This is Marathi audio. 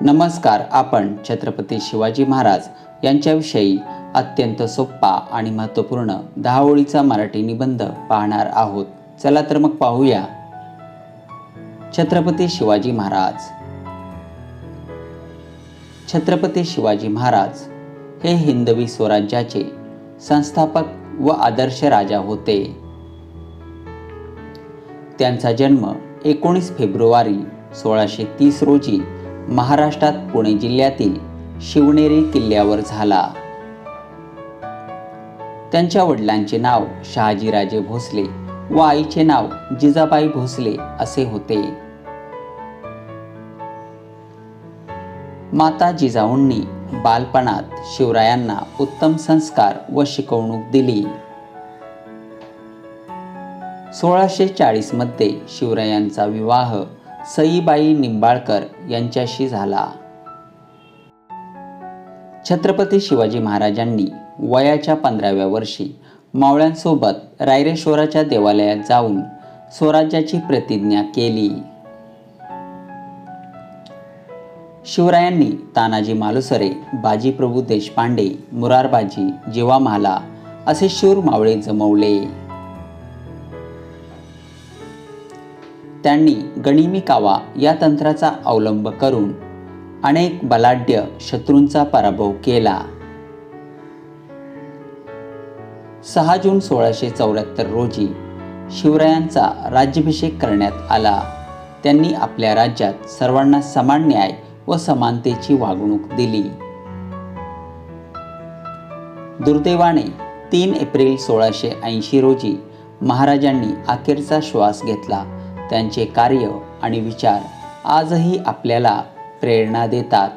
नमस्कार आपण छत्रपती शिवाजी महाराज यांच्याविषयी अत्यंत सोप्पा आणि महत्त्वपूर्ण दहा ओळीचा मराठी निबंध पाहणार आहोत. चला तर मग पाहूया. छत्रपती शिवाजी महाराज. छत्रपती शिवाजी महाराज हे हिंदवी स्वराज्याचे संस्थापक व आदर्श राजा होते. त्यांचा जन्म एकोणीस फेब्रुवारी सोळाशे तीस रोजी महाराष्ट्रात पुणे जिल्ह्यातील शिवनेरी किल्ल्यावर झाला. त्यांच्या वडिलांचे नाव शहाजीराजे भोसले व आईचे नाव जिजाबाई भोसले असे होते. माता जिजाऊंनी बालपणात शिवरायांना उत्तम संस्कार व शिकवणूक दिली. सोळाशे चाळीसमध्ये शिवरायांचा विवाह सईबाई निंबाळकर यांच्याशी झाला. छत्रपती शिवाजी महाराजांनी वयाच्या पंधराव्या वर्षी मावळ्यांसोबत रायरेश्वराच्या देवालयात जाऊन स्वराज्याची प्रतिज्ञा केली. शिवरायांनी तानाजी मालुसरे बाजीप्रभू देशपांडे मुरारबाजी जिवामाला असे शूर मावळे जमवले. त्यांनी गणिमी कावा या तंत्राचा अवलंब करून अनेक बलाढ्य शत्रूंचा पराभव केला. सहा जून सोळाशे चौऱ्याहत्तर रोजी शिवरायांचा राज्याभिषेक करण्यात आला. त्यांनी आपल्या राज्यात सर्वांना समान न्याय व समानतेची वागणूक दिली. दुर्दैवाने तीन एप्रिल सोळाशे ऐंशी रोजी महाराजांनी अखेरचा श्वास घेतला. त्यांचे कार्य आणि विचार आजही आपल्याला प्रेरणा देतात.